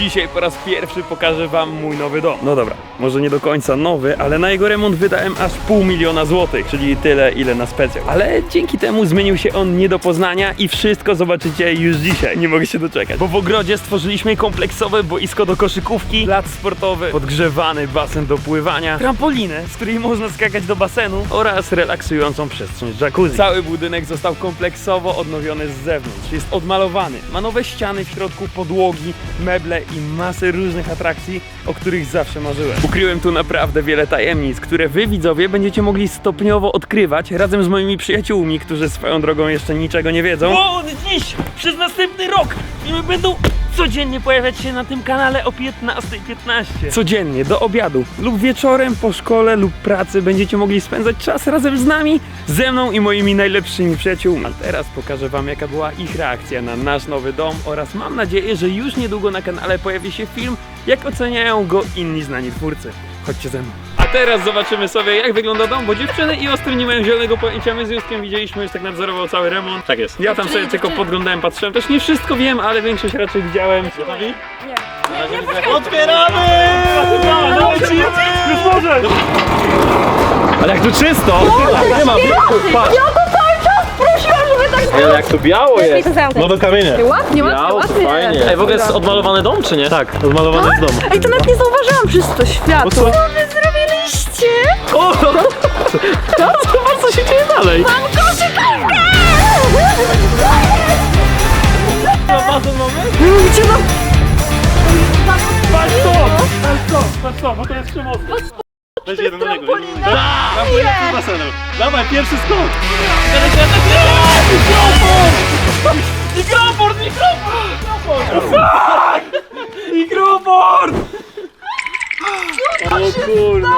Dzisiaj po raz pierwszy pokażę wam mój nowy dom. No dobra, może nie do końca nowy, ale na jego remont wydałem aż pół miliona złotych, czyli tyle ile na specjal. Ale dzięki temu zmienił się on nie do poznania i wszystko zobaczycie już dzisiaj. Nie mogę się doczekać. Bo w ogrodzie stworzyliśmy kompleksowe boisko do koszykówki, plac sportowy, podgrzewany basen do pływania, trampolinę, z której można skakać do basenu oraz relaksującą przestrzeń jacuzzi. Cały budynek został kompleksowo odnowiony z zewnątrz. Jest odmalowany, ma nowe ściany w środku, podłogi, meble i masę różnych atrakcji, o których zawsze marzyłem. Ukryłem tu naprawdę wiele tajemnic, które wy widzowie będziecie mogli stopniowo odkrywać razem z moimi przyjaciółmi, którzy swoją drogą jeszcze niczego nie wiedzą. Od dziś, przez następny rok, filmy będą codziennie pojawiać się na tym kanale o 15.15. Codziennie, do obiadu lub wieczorem po szkole lub pracy będziecie mogli spędzać czas razem z nami, ze mną i moimi najlepszymi przyjaciółmi. A teraz pokażę wam jaka była ich reakcja na nasz nowy dom oraz mam nadzieję, że już niedługo na kanale pojawi się film, jak oceniają go inni znani twórcy. Chodźcie ze mną. Teraz zobaczymy sobie jak wygląda dom, bo dziewczyny i ostry nie mają zielonego pojęcia. My z Józkiem widzieliśmy, już tak nadzorował cały remont. Tak jest. Ja tam sobie tylko podglądałem, patrzyłem. Też nie wszystko wiem, ale większość raczej widziałem. Gotowi? Otwieramy! Już może! Ale jak tu czysto! Nie ma patrz! Ja to cały czas prosiłam, żeby tak Ale jak tu biało jest! Nowe kamienie. Ładnie, ładnie, Biało, ładnie. fajnie. Ej, w ogóle jest odmalowany dom, czy nie? Tak, odmalowany z domu. Ej, to nawet nie zauważyłam przez to światło. co? Co zrobiliście? O! Zobacz, co się dzieje dalej! Mam koszykówkę! Basen mamy? Gdzie mam... Patrz to! Patrz to! Patrz to, bo to jest przemocne. Weź jeden do niego. Trampolina! Trampolina z basenu. Dawaj, pierwszy skok. Mikrofon, mikrofon! Mikrofon! O kurde.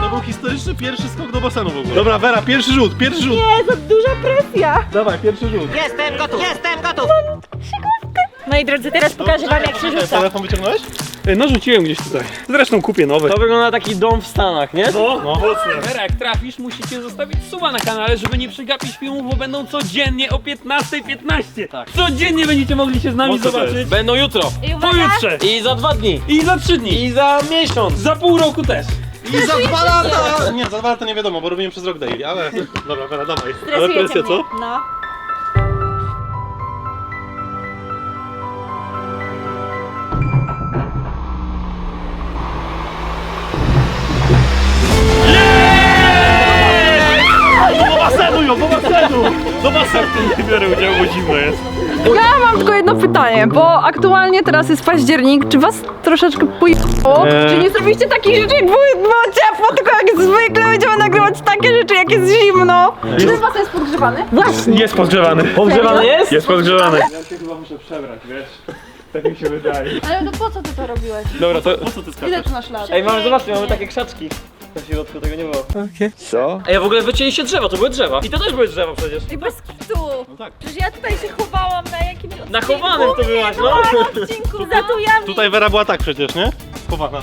To był historyczny pierwszy skok do basenu w ogóle. Dobra, Vera, pierwszy rzut, pierwszy rzut. Nie, za duża presja. Dawaj, pierwszy rzut. Jestem gotów! Jestem gotów! Moi drodzy, teraz pokażę wam jak się rzuca. Telefon wyciągnąłeś? Ej, No rzuciłem gdzieś tutaj. Zresztą kupię nowy. To wygląda taki dom w Stanach, nie? No, mocne. Vera, jak trafisz, musicie zostawić suba na kanale, żeby nie przegapić filmów, bo będą codziennie o 15.15. Tak. Codziennie będziecie mogli się z nami Mocno to zobaczyć. jest. Będą jutro. I uwaga, Pojutrze. I za dwa dni. I za trzy dni. I za miesiąc. Za pół roku też. I za dwa lata! Nie, za dwa lata nie wiadomo, bo robiłem przez rok daily, ale... Dobra, Vera, dawaj. Ale stresujecie presja, co? mnie. No. Basenu! Do basenu! Nie biorę udziału, bo zimno jest. Ja mam tylko jedno pytanie, bo aktualnie teraz jest październik. Czy was troszeczkę pojechało? Nie. Czy nie zrobiliście takich rzeczy, jak było, było ciepło, tylko jak zwykle będziemy nagrywać takie rzeczy, jak jest zimno? Czy ten basen jest podgrzewany? Właśnie. Jest podgrzewany. Podgrzewany jest? Jest podgrzewany. Ja się chyba muszę przebrać, wiesz? Tak mi się wydaje. Ale no po co ty to robiłeś? Dobra, to... Po co ty skaczesz? Ile tu masz lat? Ej, mamy, zobaczcie, mamy takie krzaczki. W środku tego nie było. Co? Ej, w ogóle wycięliście drzewa, to były drzewa. I to też były drzewa przecież. Ej, bez kitu! No tak. Przecież ja tutaj się chowałam na jakimś odcinku. Na chowanym to byłaś, no. Na odcinku z atujami. Tutaj Vera była tak przecież, nie? Chowana.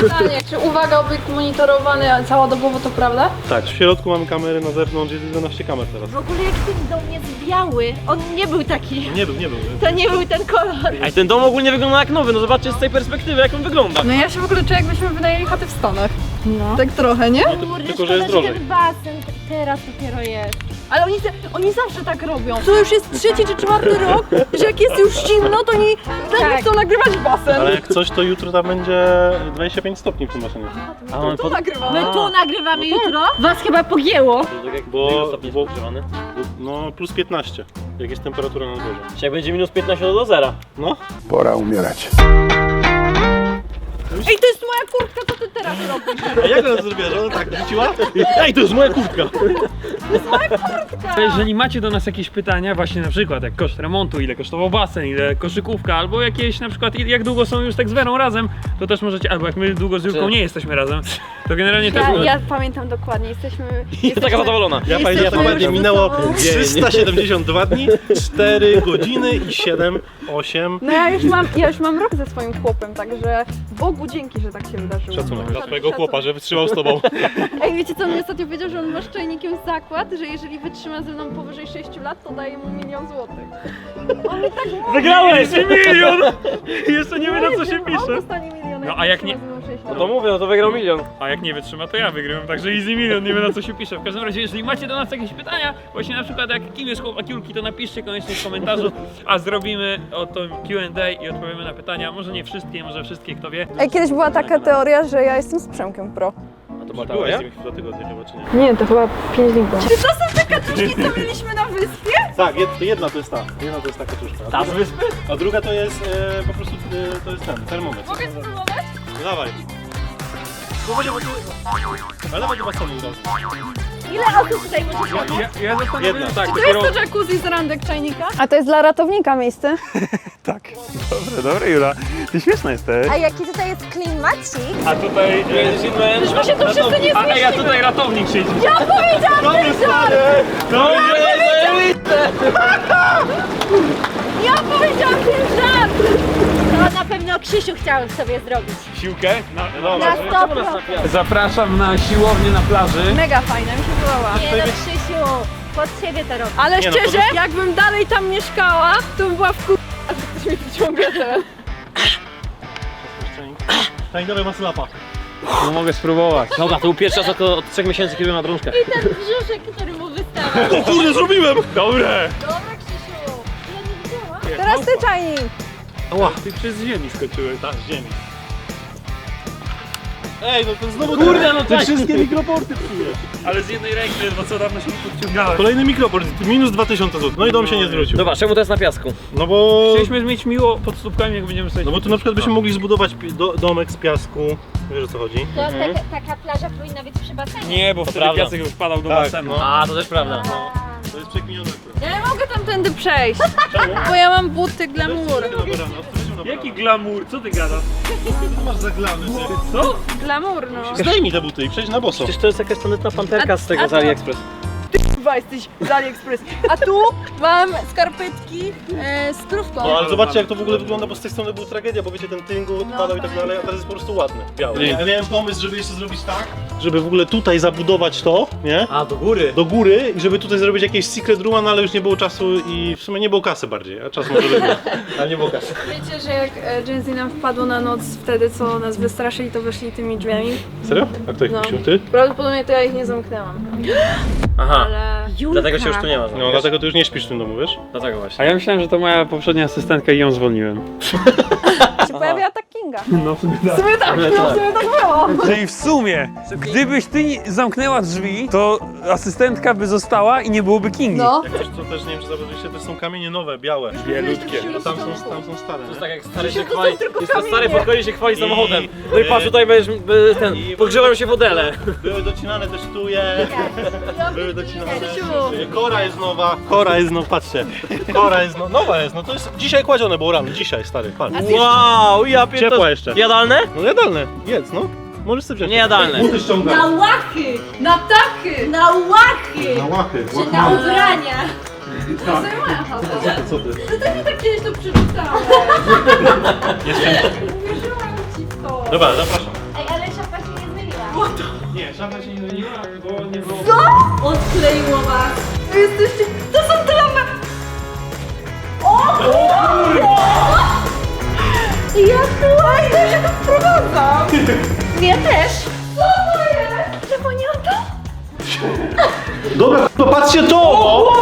Pytanie, czy uwaga, obiekt monitorowany całodobowo to prawda? Tak, w środku mamy kamery, na zewnątrz jest 11 kamer teraz. W ogóle jak ten dom jest biały, on nie był taki. Nie był, nie był. To nie był ten kolor. Ej, ten dom ogólnie wygląda jak nowy, no zobaczcie z tej perspektywy jak on wygląda. No ja się w ogóle czuję jakbyśmy wynajęli chatę w Stanach. No. Tak trochę, nie? Kurde, tylko, że jest drożej. basen teraz dopiero jest. Ale oni, oni zawsze tak robią. To już jest trzeci czy czwarty rok, że jak jest już zimno, to oni tak, Tak. chcą nagrywać basen. Ale jak coś, to jutro tam będzie 25 stopni w tym basenie. A on To pod... nagrywamy. My tu nagrywamy jutro. Was chyba pogięło. Tak jak Bo- bo. No, plus 15, jak jest temperatura na dworze. Czy jak będzie minus 15 to do zera. No, Pora umierać. Ej, to jest moja kurtka, co ty teraz robisz? a jak ona to zrobiła, że ona tak rzuciła? Ej, to jest moja kurtka! Jeżeli macie do nas jakieś pytania, właśnie na przykład jak koszt remontu, ile kosztował basen, ile koszykówka, albo jakieś na przykład jak długo są już tak z Werą razem, to też możecie, albo jak my długo z Julką nie jesteśmy razem, To generalnie też... Ja, ja pamiętam dokładnie, jesteśmy... Jest taka zadowolona. Ja pamiętam, Jesteśmy dokładnie już minęło ze sobą. 372 dni, 4 godziny i 7, 8. No ja już mam, ja już mam rok ze swoim chłopem, także Bogu dzięki, że tak się wydarzyło. Szacunek dla twojego chłopa, że wytrzymał z tobą. Ej, wiecie co on mi ostatnio powiedział, że on ma z czajnikiem zakład, że jeżeli wytrzyma ze mną powyżej 6 lat, to daje mu milion złotych. On mi tak mówi. Wygrałeś! milion! Jeszcze nie wiem na co się On pisze. dostanie milion, No, a jak nie- wytrzyma ze mną 6 No to mówię, no to wygrał milion. A jak nie wytrzyma, to ja wygrywam, także easy milion, nie wiem na co się pisze. W każdym razie, jeżeli macie do nas jakieś pytania, właśnie na przykład jak kim jest chłopak Julki, to napiszcie koniecznie w komentarzu, a zrobimy oto Q&A i odpowiemy na pytania. Może nie wszystkie, może wszystkie, kto wie. Ej, kiedyś była taka teoria, że ja jestem z Przemkiem Pro. To była Byłeś z nim dwa tygodnie chyba, czy nie? Nie, to chyba 5 dni było. Czy to są te kaczuszki, co mieliśmy na wyspie? Tak, jed, to jedna to jest ta. Jedna to jest ta kaczuszka. A Ta z druga, wyspy? a druga to jest e, po prostu e, to jest ten, termometr. Mogę spróbować? No dawaj. Ale chodź do basenu od razu. Ile osób tutaj może Ja, ja, ja zastanawiam Jedna. się tak, To dopiero... jest to jacuzzi z randek czajnika? A to jest dla ratownika miejsce? Tak, dobre, dobre Jula, ty śmieszna jesteś. A jaki tutaj jest klimacik? A tutaj... Przecież my się tu wszyscy nie A, a ja zmieścimy. tutaj ratownik siedzi. Ja powiedziałam ten żart! No, Ja powiedziałam ten żart! To na pewno Krzysiu chciał sobie zrobić. Siłkę? Na, na Na. 100%. Zapraszam na siłownię na plaży. Mega fajna, mi się podoba. Nie no Krzysiu, pod siebie to robi. Ale Nie no, szczerze, jakbym dalej tam mieszkała, to bym była w kur... A że ktoś mnie wyciąga teraz. Tak, dawaj maslapa. No mogę spróbować. Dobra, to był pierwszy raz od, od 3 miesięcy, kiedy byłem na drążkach. I ten brzuszek, który mu wystawał. O kurde, zrobiłem! Dobre! Dobra Krzysiu, ja nie widziałam. Teraz ty czajnik. Ała, Ty przez ziemi skoczyłeś. tak, z ziemi. Ej, no to znowu Kurde, no te tak. wszystkie mikroporty. Ale z jednej ręki, bo co dawno się nie podciągałem. Kolejny mikroport, minus 2000 zł. No i dom się nie zwrócił. Dobra, czemu to jest na piasku? No bo... Chcieliśmy mieć miło pod stópkami, jak będziemy sobie... No bo tu na przykład byśmy mogli zbudować pi- do, domek z piasku. Wiesz o co chodzi? To taka, taka plaża powinna być przy basenie. Nie, bo wtedy prawda. piasek już wpadał do Tak, basenu. no. A, to też prawda. To jest przekminione akurat. Ja nie mogę tamtędy przejść. Bo ja mam buty glamour. Dobra, no. Jaki glamour, co ty gadasz? Co masz za glamy, ty? Co? Glamour, no. Zdaj mi te buty i przejdź na boso. Przecież to jest jakaś tandetna panterka z tego z AliExpress. Chyba jesteś z AliExpress. A tu mam skarpetki e, z krówką. No ale zobaczcie jak to w ogóle wygląda, bo z tej strony był tragedia, bo wiecie, ten tyngu odpadał i tak dalej, a teraz jest po prostu ładny, biały. Ja miałem pomysł, żeby jeszcze zrobić tak, żeby w ogóle tutaj zabudować to, nie? A, do góry. Do góry i żeby tutaj zrobić jakieś secret room, no ale już nie było czasu i w sumie nie było kasy bardziej, a czas może by był, ale nie było kasy. Wiecie, że jak e, Gen Z nam wpadło na noc wtedy, co nas wystraszyli, to weszli tymi drzwiami? Serio? A kto ich No. puścił? Ty? Prawdopodobnie to ja ich nie zamknęłam. Aha, Ale... dlatego się już tu nie ma. No dlatego ty już nie śpisz w tym domu, wiesz? Dlatego A właśnie. ja myślałem, że to moja poprzednia asystentka i ją zwolniłem. się pojawiła ta Kinga. No w sumie W sumie tak, no, w sumie tak było. Czyli w sumie, gdybyś ty zamknęła drzwi, to asystentka by została i nie byłoby Kingi. No. Jak coś, co też nie wiem, czy zauważyliście, to są kamienie nowe, białe. Bielutkie. No tam są, tam są stare. To jest tak jak stary się to chwali, jest to stary podchodzi się chwali I- samochodem. No i patrz, tutaj będziesz, by, ten, I- pogrzewają się wodele. Były docinane też tuje. Były docinane. Kora jest nowa. Kora jest nowa, patrzcie. Kora jest no, nowa jest, no to jest dzisiaj kładzione było rano, dzisiaj stary, patrz. Wow, ja pierdolę. Ciepła jeszcze. Jadalne? No jadalne, jedz no. Możesz sobie wziąć. Niejadalne. Buty ściągane. Na łachy! Na tachy! Na łachy! Na łachy. Czy na ubrania? To sobie moja chata. Co ty? To ty mi tak kiedyś to przeczytałeś. Uwierzyłam ci w to. Dobra, zapraszam. Ej, ale szafa się nie zmyliła. Nie, szafa się nie myliła, bo nie było... Odkleiło was. Wy jesteście... To są te lampy! Ja tu? To ja się tu wprowadzam! Ja też. Co to jest? Lemoniada? Dobra, to patrzcie to! O,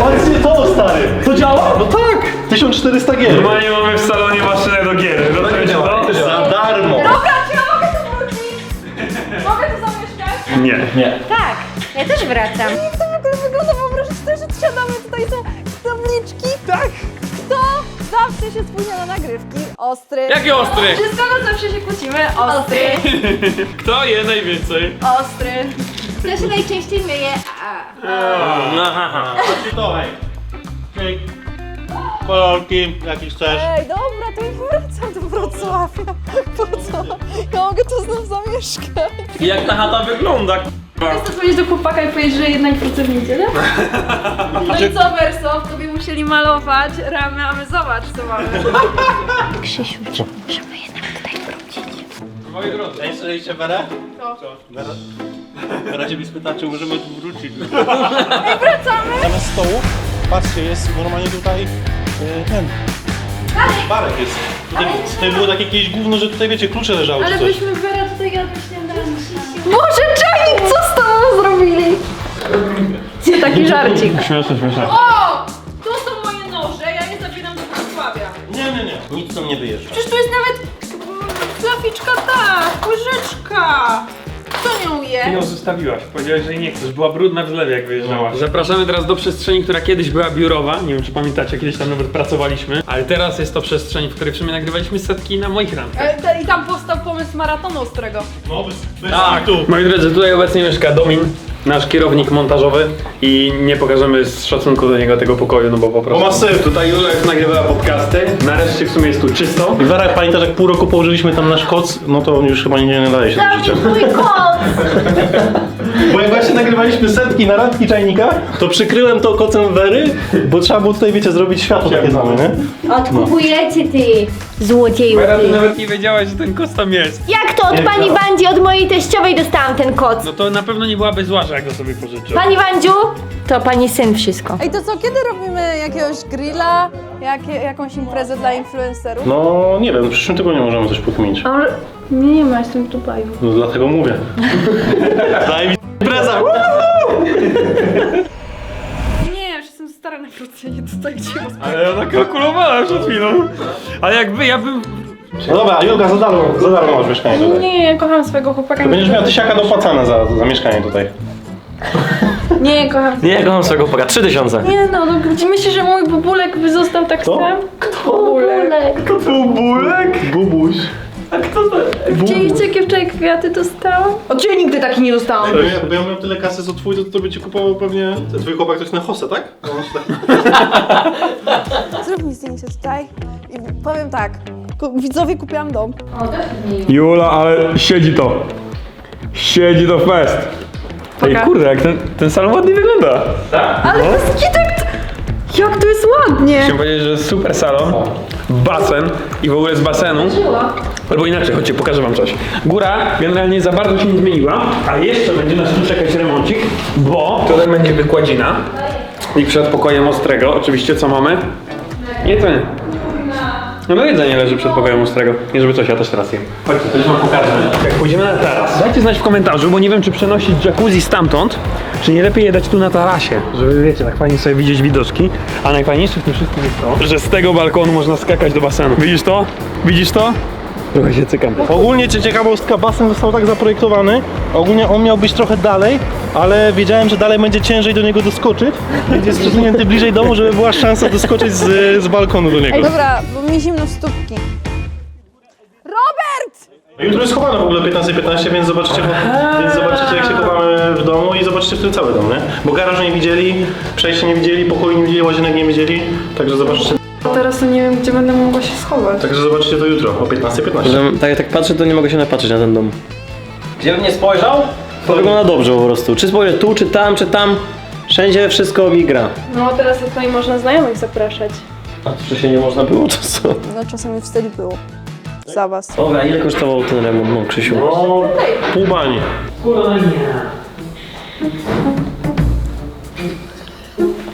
Patrzcie to, stary! To działa? No tak! 1400 G. Normalnie mamy w salonie maszynę do gier. Rozumiecie to? Za darmo! Dobra, czy ja mogę tu wrócić? Mogę tu zamieszkać? Nie. Tak, ja też wracam. Zawsze się spóźnia na nagrywki? Ostry. Jaki ostry? Z kogo zawsze się kłócimy? Ostry. Kto je najwięcej? Ostry. Kto się najczęściej myje? A. Patrzcie to, hej. Kolorki, jakieś chcesz. Ej, dobra, to już wracam do Wrocławia. Po co Ja mogę tu znów zamieszkać. Jak ta chata wygląda? Chcę powiedzieć do chłopaka i powiedzieć, że jednak wrócę w niedzielę? No i co? Tobie musieli malować ramy, a my zobacz, co mamy. Krzysiu, możemy jednak tutaj wrócić. Moi drodzy, Ej, słyszeliście Werę? Co? Wera, Wera ciebie spyta, czy możemy tu wrócić. Wracamy! Zamiast stołu, patrzcie, jest normalnie tutaj y, ten. Barek jest. Tutaj, tutaj było takie jakieś gówno, że tutaj wiecie, klucze leżały Ale czy coś. byśmy Vera tutaj jadły śniadanie. Boże, czajnik, co z tobą zrobili? Taki żarcik. Śmieszne, śmieszne. O! Nie. Nic tam nie wyjeżdża. Przecież tu jest nawet mm, flaficzka ta, łyżeczka. Kto nią Ty je? ją zostawiłaś. Powiedziałeś, że jej nie chcesz. Była brudna w zlewie, jak wyjeżdżałaś. Zapraszamy teraz do przestrzeni, która kiedyś była biurowa. Nie wiem, czy pamiętacie, kiedyś tam nawet pracowaliśmy. Ale teraz jest to przestrzeń, w której w sumie nagrywaliśmy setki na moich randkach. E, te- I tam powstał pomysł maratonu ostrego. No, bez, bez Tak, tu. moi drodzy, tutaj obecnie mieszka Domin, nasz kierownik montażowy i nie pokażemy z szacunku do niego tego pokoju, no bo po prostu... Bo ma syf. Tutaj Jula już nagrywała podcasty, nareszcie w sumie jest tu czysto. I Wera, jak pamiętasz, jak pół roku położyliśmy tam nasz koc, no to już chyba nie, nie nadaje się do życia. Mój kot! Bo jak właśnie nagrywaliśmy setki na randki czajnika, to przykryłem to kocem Wery, bo trzeba było tutaj, wiecie, zrobić światło takie same, nie? Odkupujecie ty, złodzieju Teraz ty. nawet nie wiedziałaś, że ten kost tam jest. Jak to od Nie pani. Bandzi, od mojej teściowej dostałam ten koc? No to na pewno nie byłaby zła, że jak go sobie pożyczył. Pani Wandziu, to pani syn wszystko. Ej, to co, kiedy robimy jakiegoś grilla, jak, jakąś imprezę dla influencerów? No, nie wiem, w przyszłym tygodniu możemy coś pokminić. A może... Nie, nie ma, jestem w Dubaju. No dlatego mówię. Daj mi impreza! Nie, na wrócenie tutaj, gdzie Ale ona kalkulowała przed chwilą. Ale jakby ja bym... No dobra, Julka, za darmo, za darmo masz mieszkanie tutaj. Nie, ja kocham swojego chłopaka. To będziesz miał tysiaka dopłacane za, za mieszkanie tutaj. Nie, kocham Nie, kocham swojego chłopaka. 3000. Nie no, no gdzie myślisz, że mój bubulek by został tak Kto? sam? Bubulek. Bubulek? Bubuś. Widzieliście, jakie wczoraj kwiaty dostałam? Od ciebie nigdy taki nie dostałam. Bo ja, bo ja miał tyle kasy co twój, to, to by ci kupował pewnie... Twój chłopak to jest na Hosę, tak? No, tak... Zrób mi zdjęcie tutaj i powiem tak. ku- Widzowie kupiłam dom. Jula, ale siedzi to. Siedzi to fest. Ej, Poka. kurde, jak ten, ten salon ładnie wygląda. Tak? Ale to jest tak... Jak to jest ładnie! Chciałem powiedzieć, że jest super salon, basen i w ogóle z basenu. Albo inaczej, chodźcie, pokażę wam coś. Góra generalnie za bardzo się nie zmieniła, a jeszcze będzie nas tu czekać remoncik, bo tutaj będzie wykładzina i przed pokojem ostrego. Oczywiście co mamy? Jedzenie. No no jedzenie leży przed pokojem ostrego. Nie żeby coś, ja też teraz jem. Chodźcie, coś wam pokażę. Jak pójdziemy na taras. Dajcie znać w komentarzu, bo nie wiem czy przenosić jacuzzi stamtąd, czy nie lepiej je dać tu na tarasie, żeby wiecie, tak fajnie sobie widzieć widoczki. A najfajniejsze w tym wszystkim jest to, że z tego balkonu można skakać do basenu. Widzisz to? Widzisz to? Trochę się cykam. Ogólnie cie- ciekawostka, basen został tak zaprojektowany. Ogólnie on miał być trochę dalej, ale wiedziałem, że dalej będzie ciężej do niego doskoczyć, więc jest przesunięty bliżej domu, żeby była szansa doskoczyć z, z balkonu do niego. Dobra, bo mi zimno w stópki. Robert! Jutro jest chowane w ogóle 15.15, więc zobaczycie, więc zobaczycie jak się chowamy w domu i zobaczycie wtedy cały dom, nie? Bo garażu nie widzieli, przejścia nie widzieli, pokoju nie widzieli, łazienek nie widzieli, także zobaczycie, Teraz to nie wiem, gdzie będę mogła się schować. także zobaczycie to jutro o 15.15. Tak, tak patrzę, to nie mogę się napatrzeć na ten dom. Gdzie bym nie spojrzał, to wygląda dobrze po prostu. Czy spojrzę tu, czy tam, czy tam, wszędzie wszystko mi gra. No teraz tutaj można znajomych zapraszać. A czy się nie można było, to co? No czasami wtedy było. Za was. Dobra, ile kosztował ten remont, no Krzysiu? No, pół bani. Kurwa nie.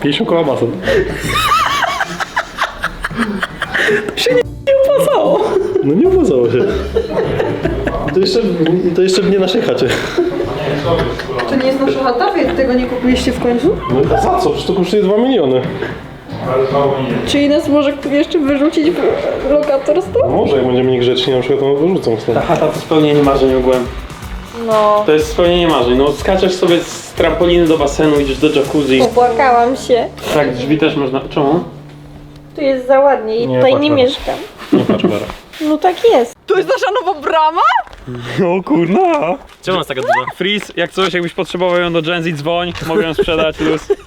50 koła basen. No nie opłacało się. To jeszcze, to jeszcze nie naszej chacie. To nie jest nasza chata? Wy tego nie kupiliście w końcu? No za co? Przecież to kosztuje 2 miliony. Czyli nas może jeszcze wyrzucić w lokatorstwo? Może jak będziemy niegrzeczni, na przykład to wyrzucą stąd. Ta chata to spełnienie marzeń ogółem. No. To jest spełnienie marzeń. No skaczesz sobie z trampoliny do basenu, idziesz do jacuzzi. Popłakałam się. Tak, drzwi też można. Czemu? Tu jest za ładnie i Nie, tutaj patrz nie na- mieszkam. Nie patrz. No tak jest. To jest nasza nowa brama? O kurna. Czemu nas taka duża? Freeze, jak coś, jakbyś potrzebował ją do Gen Z, dzwoń, mogę ją sprzedać, luz.